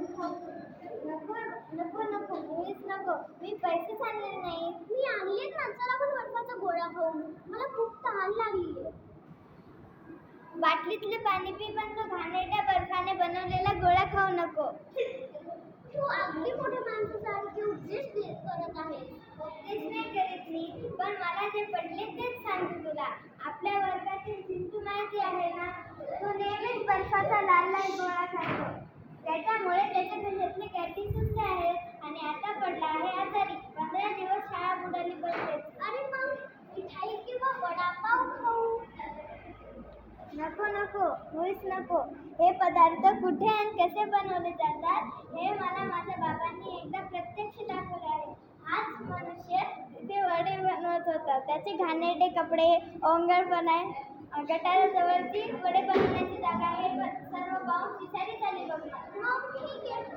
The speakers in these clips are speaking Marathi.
नको नको नको मुळीच नको मी पैसेच आणले नाही मी आणलेच ना चला आपण बर्फाचा गोळा खाऊ मला खूप तहान लागली बाटलीतले पाणी पी पण तो घाणेरड्या बर्फाने बनवलेला गोळा खाऊ नको. तू अगदी मोठ्या माणसासारखी उपदेश दे- करत आहे. उपदेश नाही करीत मी पण मला जे पडले तेच सांगते तुला आपल्या वर्गातील चिंटू माहिती आहे ना तो नेहमीच बर्फाचा लाल लाल गोळा खातो त्यामुळे त्याच्या घशातले कॅटी सुटले आहेत. आणि आता पडला आहे आजारी. पंधरा दिवस शाळा बुडाली बसते अरे मग मिठाई किंवा वडापाव खाऊ? नको नको. मुळीच नको. हे पदार्थ कुठे आणि कसे बनवले जातात हे मला माझ्या बाबांनी एकदा प्रत्यक्ष दाखवले आहे. हाच मनुष्य ते वडे बनवत होता. त्याचे घाणेरडे कपडे ओंगळपणा आहे. गटाराजवळची वडे बनवण्याची जागा आहे. सर्व पाहून विचारी झाले.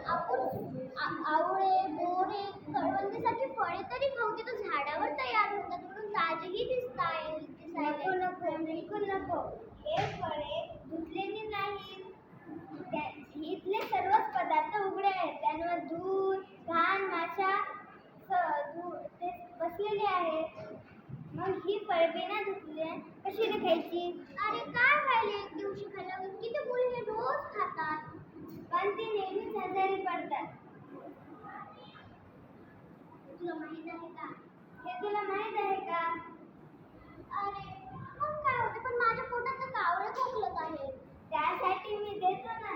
आपण आवळे बोरे करवंदीसाठी फळे तरी खाऊ ते तर झाडावर तयार होतात. म्हणून ताजेही दिसता नको नको बिलकुल नको. हे फळे धुतलेली नाहीत. इथले सर्वच पदार्थ उघडे आहेत. त्यांवर दूध घाण माशा ते बसलेले आहेत. मग ही फळे बिना धुतले कशी खायची? अरे काय खायले एक दिवशी खाल्ल्यावर किती मुली हे रोज खातात पण ती नेहमीच आजारी पडतात तुला माहीत आहे का? हे तुला माहीत आहे का? अरे मग काय होते? पण माझ्या पोटात तर कावळे खोकलत आहे. त्यासाठी मी देतो ना.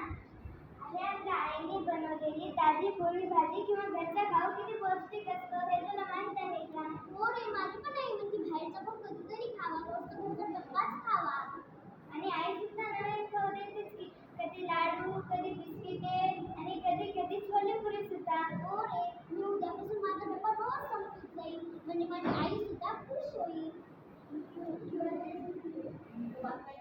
अरे आपल्या आईने बनवलेली ताजी पोळी भाजी किंवा घरचा गाव किती पौष्टिक असतो हे तुला माहीत आहे का? हो रे माझी पण आई म्हणजे बाहेरचा पण कधीतरी खावा रोज घरचा डब्बाच खावा. म्हणजे माझी आई सुद्धा खुश होईल